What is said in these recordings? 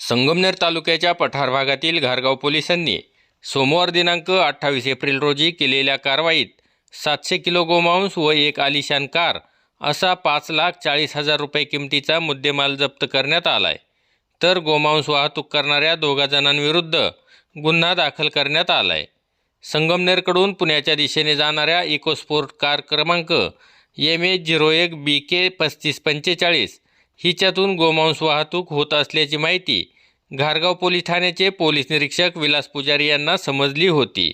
संगमनेर तालुक्याच्या पठार भागातील घारगाव पोलिसांनी सोमवार दिनांक अठ्ठावीस एप्रिल रोजी केलेल्या कारवाईत सातशे किलो गोमांस व एक आलिशान कार असा पाच लाख चाळीस हजार रुपये किमतीचा मुद्देमाल जप्त करण्यात आला आहे तर गोमांस वाहतूक करणाऱ्या दोघा जणांविरुद्ध गुन्हा दाखल करण्यात आलाय. संगमनेरकडून पुण्याच्या दिशेने जाणाऱ्या इकोस्पोर्ट कार क्रमांक एम ए झिरो एक बी के पस्तीस पंचेचाळीस हिच्यातून गोमांस वाहतूक होत असल्याची माहिती घारगाव पोलीस ठाण्याचे पोलीस निरीक्षक विलास पुजारी यांना समजली होती.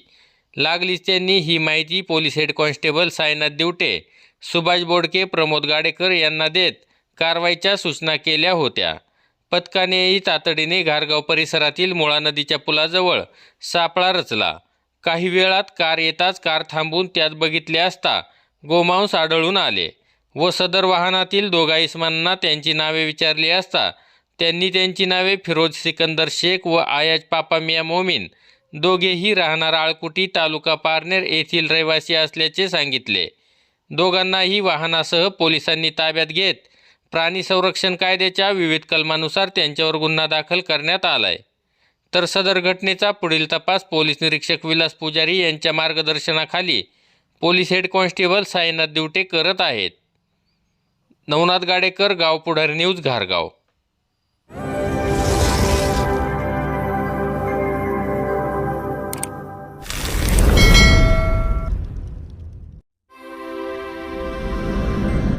लागलीच त्यांनी ही माहिती police head constable Sainath Divate Subhash Bodke Pramod Gadekar यांना देत कारवाईच्या सूचना केल्या होत्या. पथकानेही तातडीने घारगाव परिसरातील मुळा नदीच्या पुलाजवळ सापळा रचला. काही वेळात कार येताच कार थांबून त्यात बघितले असता गोमांस आढळून आले. व सदर वाहनातील दोघा इस्मांना त्यांची नावे विचारली असता त्यांनी त्यांची नावे फिरोज सिकंदर शेख व आयाज पापा मिया मोमीन दोघेही राहणार आळकुटी तालुका पारनेर येथील रहिवासी असल्याचे सांगितले. दोघांनाही वाहनासह पोलिसांनी ताब्यात घेत प्राणी संरक्षण कायद्याच्या विविध कलमानुसार त्यांच्यावर गुन्हा दाखल करण्यात आलाय. तर सदर घटनेचा पुढील तपास पोलीस निरीक्षक विलास पुजारी यांच्या मार्गदर्शनाखाली police head constable Sainath Divate करत आहेत. नवनाथ गाडेकर गाव पुढारी न्यूज घारगाव.